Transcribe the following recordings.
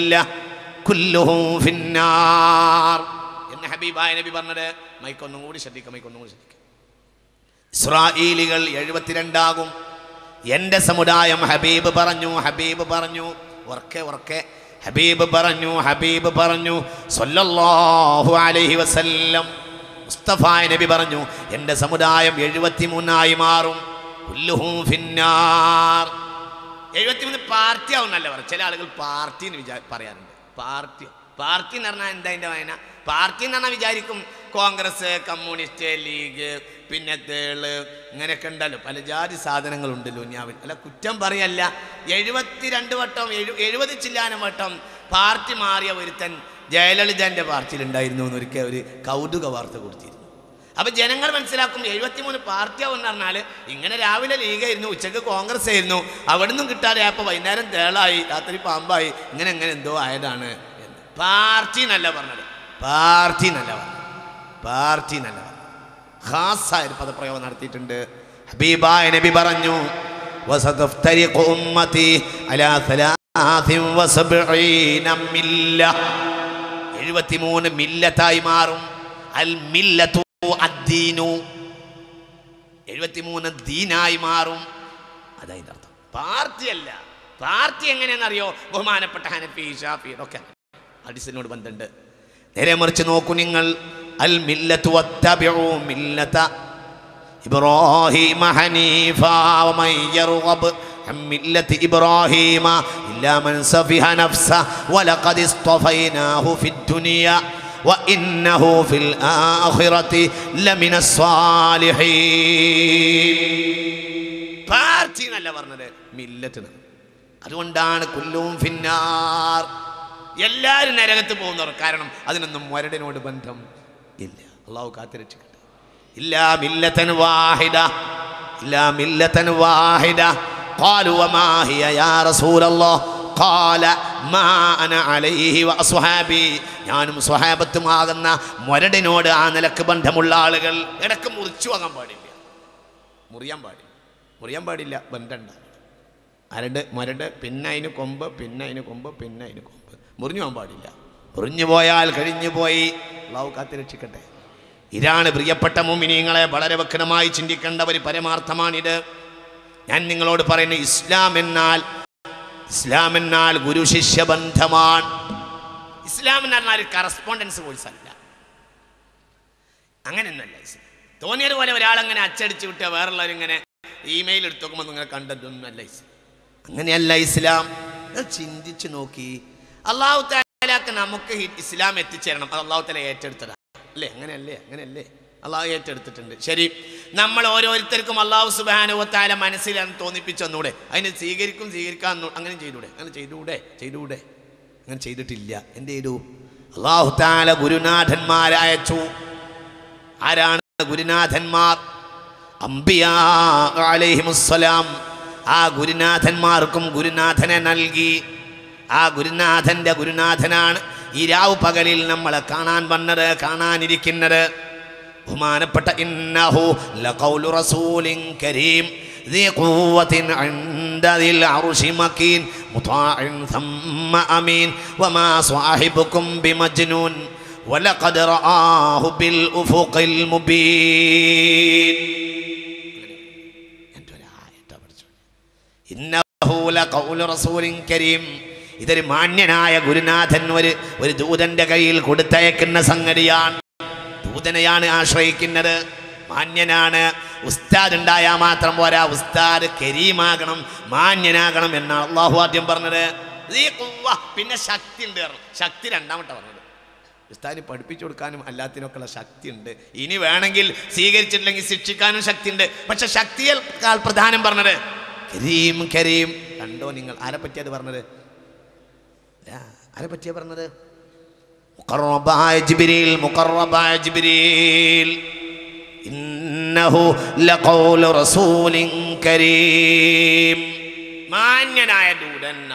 എന്ന് ഹബീബായ നബി പറഞ്ഞത് മൈക്കൊന്നും കൂടി ശ്രദ്ധിക്കാം മൈക്കൊന്നും കൂടി ശ്രദ്ധിക്കുക ഇസ്രായേലികൾ എഴുപത്തിരണ്ടാകും. എന്റെ സമുദായം ഹബീബ് പറഞ്ഞു ഹബീബ് പറഞ്ഞു ഉറക്കെ ഉറക്കെ. ഹബീബ് പറഞ്ഞു ഹബീബ് പറഞ്ഞു സല്ലല്ലാഹു അലൈഹി വസല്ലം. മുസ്തഫായ നബി പറഞ്ഞു എന്റെ സമുദായം എഴുപത്തിമൂന്നായി മാറും. ഫിന്നാർ. എഴുപത്തിമൂന്ന് പാർട്ടി ആവുന്നല്ല പറ ചില ആളുകൾ പാർട്ടി എന്ന് വിചാ പറയാറുണ്ട്. പാർട്ടി. പാർട്ടി എന്ന് പറഞ്ഞാൽ എന്താ എന്റെ വായന? പാർട്ടി എന്ന് പറഞ്ഞാൽ വിചാരിക്കും കോൺഗ്രസ് കമ്മ്യൂണിസ്റ്റ് ലീഗ് പിന്നെ തേൾ ഇങ്ങനെയൊക്കെ ഉണ്ടല്ലോ. പല ജാതി സാധനങ്ങളുണ്ടല്ലോ ഞാൻ അല്ല കുറ്റം പറയല്ല. എഴുപത്തിരണ്ട് വട്ടം എഴു എഴുപത് ചില്ലാനം വട്ടം പാർട്ടി മാറിയ ഒരുത്തൻ ജയലളിതന്റെ പാർട്ടിയിലുണ്ടായിരുന്നു എന്നൊരിക്കൽ ഒരു കൗതുക വാർത്ത കൊടുത്തിരുന്നു. അപ്പൊ ജനങ്ങൾ മനസ്സിലാക്കും എഴുപത്തിമൂന്ന് പാർട്ടിയാവും എന്ന് പറഞ്ഞാൽ ഇങ്ങനെ രാവിലെ ലീഗായിരുന്നു ഉച്ചക്ക് കോൺഗ്രസ് ആയിരുന്നു അവിടെ നിന്നും കിട്ടാതെ അപ്പൊ വൈകുന്നേരം തേളായി രാത്രി പാമ്പായി ഇങ്ങനെ എങ്ങനെ എന്തോ ആയതാണ് എന്ന് പാർട്ടി എന്നല്ല പറഞ്ഞത് പാർട്ടി എന്നല്ല പറഞ്ഞത് പാർട്ടി എന്നല്ല പറഞ്ഞത് ഖാസായ ഒരു പദപ്രയോഗം നടത്തിയിട്ടുണ്ട് ഹബീബായ നബി പറഞ്ഞു وستفترق أمتي على ثلاث وسبعين ملة എഴുപത്തിമൂന്ന് മില്ലത്തായി മാറും അൽ മില്ലത്തു അദ്ദീനു. എഴുപത്തിമൂന്ന് ദീനായി മാറും. അതായത് അർത്ഥം. പാർട്ടിയല്ല. പാർട്ടി എങ്ങനെയെന്നറിയോ ബഹുമാനപ്പെട്ട ഹനഫി ഷാഫി ഒക്കെ ഹദീസിനോട് ബന്ധമുണ്ട് നേരെ മറിച്ച് നോക്കൂ നിങ്ങൾ. അൽ മില്ലത്തു മില്ലത്ത ഇബ്രാഹിമ ഹനീഫ യർഗബ് ഇബ്രാഹിമ നഫ്സ വലഖദ് ഇസ്തഫൈനാഹു ഫിദ് وإنه في الآخرة لمن الصالحين പാർട്ടി എന്നല്ല പറഞ്ഞത് മില്ലത്തിന് അതുകൊണ്ടാണ് കുല്ലും ഫിന്നാർ എല്ലാവരും നരകത്ത് പോകുന്നവർ കാരണം അതിനൊന്നും മരടിനോട് ബന്ധം ഇല്ല അള്ളാഹു കാത്തിരക്ഷിക്കട്ടെ إلا ملة واحدة إلا ملة واحدة قالوا وما هي يا رسول الله قال ഞാനും സ്വഹാബത്തുമാകുന്ന മൊരടിനോട് ആ നിലയ്ക്ക് ബന്ധമുള്ള ആളുകൾ ഇടയ്ക്ക് മുറിച്ചു വാങ്ങാൻ പാടില്ല. മുറിയാൻ പാടില്ല. മുറിയാൻ പാടില്ല ബന്ധണ്ട. അരട് മരട് പിന്നെ അതിന് കൊമ്പ് പിന്നെ അതിന് കൊമ്പ് പിന്നെ അതിന് കൊമ്പ്. മുറിഞ്ഞു പോകാൻ പാടില്ല. മുറിഞ്ഞു പോയാൽ കഴിഞ്ഞു പോയി. അള്ളാഹു കാത്തിരക്ഷിക്കട്ടെ ഇതാണ് പ്രിയപ്പെട്ട മോമിനിയങ്ങളെ വളരെ വ്യക്തമായി ചിന്തിക്കേണ്ട ഒരു പരമാർത്ഥമാണിത്. ഞാൻ നിങ്ങളോട് പറയുന്നത് ഇസ്ലാം എന്നാൽ ഇസ്ലാം എന്നാൽ ഗുരു ശിഷ്യ ബന്ധമാണ് ഇസ്ലാം എന്ന് പറഞ്ഞാൽ ഒരു കറസ്പോണ്ടൻസ് കോഴ്സ് അല്ല. അങ്ങനെയൊന്നുമല്ല ഇസ്ലാം. തോന്നിയതുപോലെ ഒരാളങ്ങനെ അച്ചടിച്ച് വിട്ട് വേറുള്ളവരിങ്ങനെ ഇമെയിൽ എടുത്ത് നോക്കുമ്പോൾ നിങ്ങൾ കണ്ടതൊന്നുമല്ല ഇസ്ലാം. അങ്ങനെയല്ല ഇസ്ലാം. ചിന്തിച്ചു നോക്കി. അള്ളാഹു താലാക്ക് നമുക്ക് ഇസ്ലാം എത്തിച്ചേരണം. അത് അള്ളാഹു താല ഏറ്റെടുത്തതാണ് അല്ലേ? അങ്ങനെയല്ലേ? അങ്ങനെയല്ലേ? അള്ളാഹു ഏറ്റെടുത്തിട്ടുണ്ട്. ശരി. നമ്മൾ ഓരോരുത്തർക്കും അള്ളാഹു സുബാനുവത്താല മനസ്സിലാണ് തോന്നിപ്പിച്ചെന്നൂടെ അതിനെ സ്വീകരിക്കും സ്വീകരിക്കാൻ അങ്ങനെ ചെയ്തൂടെ. അങ്ങനെ ചെയ്തൂടെ ചെയ്തൂടെ. അങ്ങനെ ചെയ്തിട്ടില്ല. എന്ത് ചെയ്തു? അള്ളാഹു താല ഗുരുനാഥന്മാരയച്ചു ആരാണ് ഗുരുനാഥന്മാർ? അംബിയാ അലൈഹിമുസ്സലാം. ആ ഗുരുനാഥന്മാർക്കും ഗുരുനാഥനെ നൽകി. ആ ഗുരുനാഥന്റെ ഗുരുനാഥനാണ് ഈ രാവ് പകലിൽ നമ്മളെ കാണാൻ വന്നത് കാണാനിരിക്കുന്നത്. ബഹുമാനപ്പെട്ട ഇന്നഹു ലഖൗലു റസൂലിൻ കരീം ذي قوة عند ذي العرش مكين مطاع ثم أمين وما صاحبكم بمجنون ولقد رآه بالأفق المبين ഇന്നഹു ലഖൗലു റസൂലിൻ കരീം ഇതൊരു മാന്യനായ ഗുരുനാഥൻ ഒരു ഒരു ദൂതന്റെ കയ്യിൽ കൊടുത്തയക്കുന്ന സംഗതിയാണ് ദൂതനെയാണ് ആശ്രയിക്കുന്നത്. മാന്യനാണ്. ഉസ്താദ് ഉണ്ടായാൽ മാത്രം പോരാ. ഉസ്താദ് കരീമാകണം മാന്യനാകണം എന്നാണ് അള്ളാഹു ആദ്യം പറഞ്ഞത്. പിന്നെ ശക്തി ഉണ്ട്. ശക്തി രണ്ടാമത്തെ പറഞ്ഞത്. ഉസ്താദിന് പഠിപ്പിച്ചു കൊടുക്കാനും അല്ലാത്തിനൊക്കെയുള്ള ശക്തി ഉണ്ട്. ഇനി വേണമെങ്കിൽ സ്വീകരിച്ചിട്ടില്ലെങ്കിൽ ശിക്ഷിക്കാനും ശക്തി ഉണ്ട്. പക്ഷെ ശക്തിയേക്കാൾ പ്രധാനം പറഞ്ഞത് കരീം കരീം. കണ്ടോ നിങ്ങൾ? ആരെ പറ്റിയത് പറഞ്ഞത്? ആരെ പറ്റിയാ പറഞ്ഞത്? മുഖറബായ ജിബ്രീൽ മുഖറബായ ജിബ്രീൽ. ഇന്നഹു ലഖൗലു റസൂലിൻ കരീം. മാന്യനായ ദൂതൻ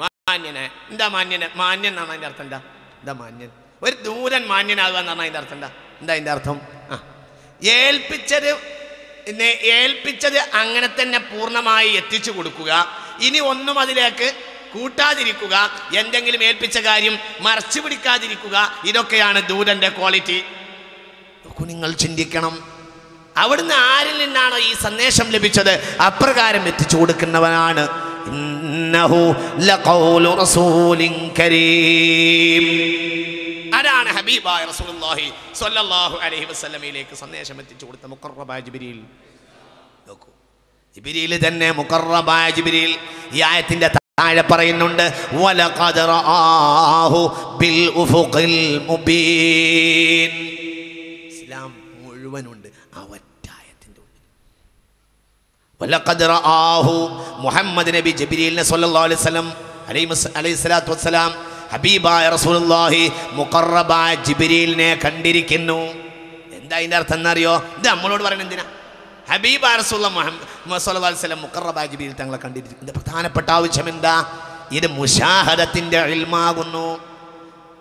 മാന്യനായ എന്താ മാന്യന? മാന്യൻ എന്നാണ് അതിന്റെ അർത്ഥം എന്താ? എന്താ മാന്യൻ? ഒരു ദൂതൻ മാന്യനാകുക എന്ന് പറഞ്ഞാൽ അതിന്റെ അർത്ഥം എന്താ? എന്താ അതിന്റെ അർത്ഥം? ആ. ഏൽപ്പിച്ചത് ഏൽപ്പിച്ചത് അങ്ങനെ തന്നെ പൂർണമായി എത്തിച്ചു കൊടുക്കുക. ഇനി ഒന്നും അതിലേക്ക് കൂട്ടാതിരിക്കുക എന്തെങ്കിലും ഏൽപ്പിച്ച കാര്യം മറച്ചു പിടിക്കാതിരിക്കുക ഇതൊക്കെയാണ് ദൂതന്റെ ക്വാളിറ്റി. നിങ്ങൾ ചിന്തിക്കണം. അവിടുന്ന് ആരിൽ നിന്നാണോ ഈ സന്ദേശം ലഭിച്ചത്? അപ്രകാരം എത്തിച്ചു കൊടുക്കുന്നവനാണ്. അതാണ് ഹബീബായ റസൂലുള്ളാഹി സ്വല്ലല്ലാഹു അലൈഹി വസല്ലമയിലേക്ക് സന്ദേശം എത്തിച്ചു കൊടുത്ത? ജിബ്രീൽ. നോക്കൂ ജിബിരിയിൽ തന്നെ മുക്കറബായ ജിബിരിയിൽ ഈ ആയത്തിന്റെ താഴെ പറയുന്നുണ്ട്? ഇസ്ലാം മുഴുവനുണ്ട്. ആ ഉള്ളിൽ. മുഹമ്മദ് നബി ജിബ്രീലിനെ അലൈഹി അലൈഹി വസ്സലാം ഹബീബായ റസൂലുള്ളാഹി മുഖറബായ ജിബ്രീലിനെ കണ്ടിരിക്കുന്നു. എന്താ അതിന്റെ അർത്ഥം എന്നറിയോ? ഇത് നമ്മളോട് പറയുന്നത് എന്തിനാ ഹബീബായ മുഹമ്മദ് തങ്ങളെ കണ്ടിരിക്കുന്നു പ്രധാനപ്പെട്ട ആവശ്യം എന്താ? ഇത് മുഷാഹദത്തിന്റെ ഇൽമാകുന്നു.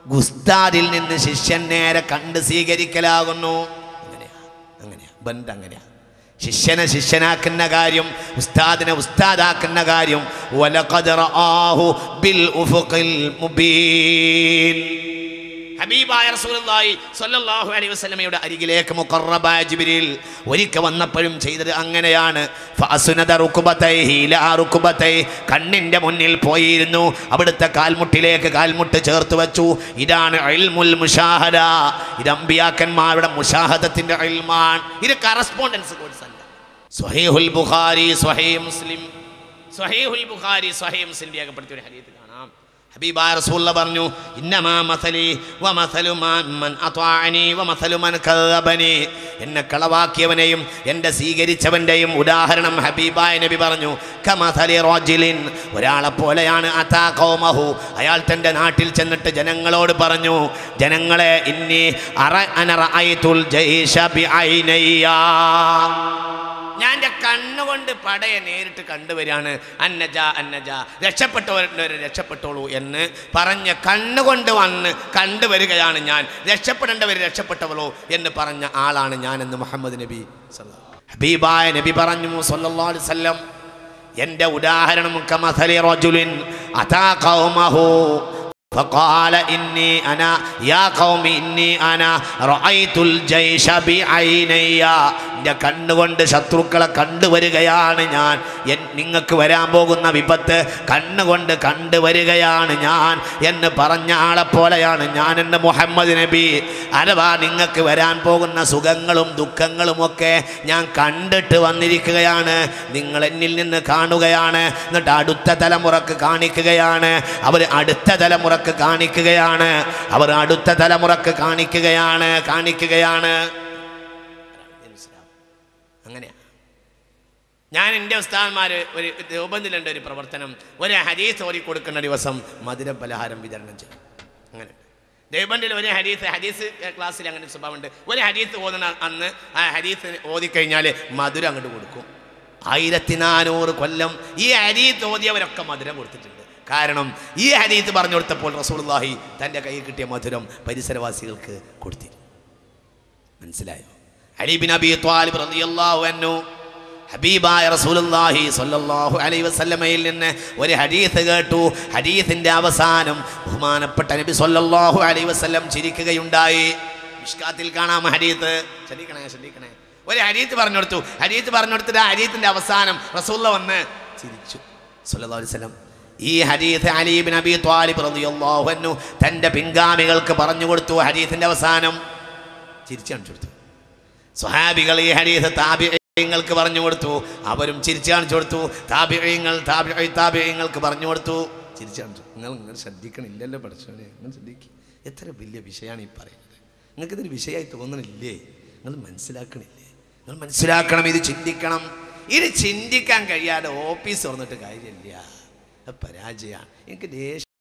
ഗുസ്താദിൽ നിന്ന് ശിഷ്യൻ നേരെ കണ്ട് സ്വീകരിക്കലാകുന്നു. അങ്ങനെയാ അങ്ങനെയാ ബന്ധം അങ്ങനെയാ. ശിഷ്യനെ ശിഷ്യനാക്കുന്ന കാര്യം ഉസ്താദിനെ ഉസ്താദാക്കുന്ന കാര്യം വലഖദ് ബിൽ ഉഫുഖിൽ മുബീൻ. ഹബീബായ റസൂലുള്ളാഹി സ്വല്ലല്ലാഹു അലൈഹി വസല്ലമയുടെ അരികിലേക്ക് മുഖറബ ജിബ്രീൽ ഒരിക്കൽ വന്നപ്പോഴും ചെയ്തത് അങ്ങനെയാണ്. ഫഅസ്നദ റുക്ബതൈഹി ലാ റുക്ബതൈ. കണ്ണിന്റെ മുന്നിൽ പോയിരുന്നു. അവിടുത്തെ കാൽമുട്ടിലേക്ക് കാൽമുട്ട് ചേർത്ത് വെച്ചു. ഇതാണ് ഇൽമുൽ മുഷാഹദ. ഇത് അമ്പിയാക്കന്മാരുടെ മുഷാഹദത്തിന്റെ ഇൽമാണ്. ഇത് കറസ്പോണ്ടൻസ് കോഴ്സ് അല്ല. സ്വഹീഹുൽ ബുഖാരി സ്വഹീഹ് മുസ്ലിം. സ്വഹീഹുൽ ബുഖാരി സ്വഹീഹ് മുസ്ലിം രേഖപ്പെടുത്തിയ ഒരു ഹദീസ് ഹബീബായ റസൂലുള്ള പറഞ്ഞു ഇന്നമാ മസലി വമസലു മാ- മൻ അത്വാഅനി വമസലു മൻ കദ്ദബനി എന്നെ കളവാക്കിയവനെയും എന്റെ സ്വീകരിച്ചവന്റെയും ഉദാഹരണം ഹബീബായ നബി പറഞ്ഞു കമസലി റോജിലിൻ. ഒരാളെ പോലെയാണ് അതാ ഖൗമഹു. അയാൾ തന്റെ നാട്ടിൽ ചെന്നിട്ട് ജനങ്ങളോട് പറഞ്ഞു ജനങ്ങളെ ഇന്നി അറ അന ജൈഷ ജയ്ഷ ബിഐനയ്യാ ഞാൻ എൻ്റെ കണ്ണുകൊണ്ട് പടയെ നേരിട്ട് കണ്ടുവരികയാണ് അന്നജ അന്നജ രക്ഷപ്പെട്ടവരെ രക്ഷപ്പെട്ടോളൂ എന്ന് പറഞ്ഞ് കണ്ണുകൊണ്ട് വന്ന് കണ്ടുവരികയാണ് ഞാൻ രക്ഷപ്പെടേണ്ടവർ രക്ഷപ്പെട്ടവളോ എന്ന് പറഞ്ഞ ആളാണ് ഞാൻ എന്ന് മുഹമ്മദ് നബി സല്ലല്ലാഹു അലൈഹി വസല്ലം. ഹബീബായ നബി പറഞ്ഞു സല്ലല്ലാഹു അലൈഹി വസല്ലം എൻ്റെ ഉദാഹരണം കമസലി റജുലിൻ അതാ ഖൗമഹു فقال إني أنا يا قوم إني أنا رأيت الجيش بعيني എന്റെ കണ്ണുകൊണ്ട് ശത്രുക്കളെ കണ്ടുവരികയാണ് ഞാൻ. നിങ്ങൾക്ക് വരാൻ പോകുന്ന വിപത്ത് കണ്ണുകൊണ്ട് കണ്ടുവരികയാണ് ഞാൻ എന്ന് പറഞ്ഞ ആളെപ്പോലെയാണ് ഞാൻ എന്റെ മുഹമ്മദ് നബി. അഥവാ നിങ്ങൾക്ക് വരാൻ പോകുന്ന സുഖങ്ങളും ദുഃഖങ്ങളും ഒക്കെ ഞാൻ കണ്ടിട്ട് വന്നിരിക്കുകയാണ്. നിങ്ങൾ എന്നിൽ നിന്ന് കാണുകയാണ്. എന്നിട്ട് അടുത്ത തലമുറയ്ക്ക് കാണിക്കുകയാണ്. അവർ അടുത്ത തലമുറയ്ക്ക് കാണിക്കുകയാണ്. അവർ അടുത്ത തലമുറയ്ക്ക് കാണിക്കുകയാണ് കാണിക്കുകയാണ്. അങ്ങനെയാ. ഞാൻ എന്റെ ഉസ്താദന്മാർ ഒരു രൂപത്തിലുണ്ട് ഒരു പ്രവർത്തനം. ഒരു ഹരീസ് ഓരി കൊടുക്കുന്ന ദിവസം മധുര പലഹാരം വിതരണം ചെയ്യും. അങ്ങനെ. ദേവബണ്ടിൽ ഒരു ഹരീസ് ഹരീസ് ക്ലാസ്സിൽ അങ്ങനെ സ്വഭാവമുണ്ട്. ഒരു ഹരീസ് ഓതുന്ന അന്ന് ആ ഹരീസ് ഓതിക്കഴിഞ്ഞാൽ മധുരം അങ്ങോട്ട് കൊടുക്കും. ആയിരത്തി നാനൂറ് കൊല്ലം ഈ ഹരീസ് ഓതിയവരൊക്കെ മധുരം കൊടുത്തിട്ടുണ്ട്. കാരണം ഈ ഹരീത്ത് പറഞ്ഞു കൊടുത്തപ്പോൾ റസൂലുള്ളാഹി തന്റെ കയ്യിൽ കിട്ടിയ മധുരം പരിസരവാസികൾക്ക് കൊടുത്തിരുന്നു. മനസ്സിലായോ? അലിബിൻ അബി ത്വാലിബ് റളിയല്ലാഹു അൻഹു ഹബീബായ റസൂലുള്ളാഹി സ്വല്ലല്ലാഹു അലൈഹി വസല്ലമയിൽ നിന്ന് ഒരു ഹദീസ് കേട്ടു. ഹദീസിന്റെ അവസാനം ബഹുമാനപ്പെട്ട നബി സ്വല്ലല്ലാഹു അലൈഹി വസല്ലം ചിരിക്കുകയുണ്ടായി. മിഷ്കാത്തിൽ കാണാം ഹദീസ്. ശ്രദ്ധിക്കണേ ശ്രദ്ധിക്കണേ ഒരു ഹദീസ് പറഞ്ഞു കൊടുത്തു ഹദീസ് പറഞ്ഞു കൊടുത്തിട്ട് ആ ഹദീസിന്റെ അവസാനം റസൂല്ല വന്ന് ചിരിച്ചു. സ്വല്ലല്ലാഹു അലൈഹി വസല്ലം. ഈ ഹദീസ് അലീബിൻ അബി ത്വാലിബ് റളിയല്ലാഹു അൻഹു തന്റെ പിൻഗാമികൾക്ക് പറഞ്ഞു കൊടുത്തു ഹദീസിന്റെ അവസാനം ചിരിച്ചു കാണിച്ചു കൊടുത്തു. സ്വഹാബികൾ ഈ ഹരീത് താപിയങ്ങൾക്ക് പറഞ്ഞു കൊടുത്തു. അവരും ചിരിച്ചു കാണിച്ചു കൊടുത്തു. താപിയങ്ങൾ താപിയ താപിയങ്ങൾക്ക് പറഞ്ഞു കൊടുത്തു. ചിരിച്ചു കാണിച്ചു. നിങ്ങൾ നിങ്ങൾ ശ്രദ്ധിക്കണില്ലല്ലോ പഠിച്ചോനെ നിങ്ങൾ ശ്രദ്ധിക്കുക എത്ര വലിയ വിഷയമാണ് ഈ പറയുന്നത്. നിങ്ങൾക്കിതൊരു വിഷയമായി തോന്നണില്ലേ? നിങ്ങൾ മനസ്സിലാക്കണില്ലേ? നിങ്ങൾ മനസ്സിലാക്കണം ഇത് ചിന്തിക്കണം. ഇത് ചിന്തിക്കാൻ കഴിയാതെ ഓഫീസ് തുറന്നിട്ട് കാര്യമില്ല. പരാജയമാണ്. എനിക്ക് ദേഷ്യം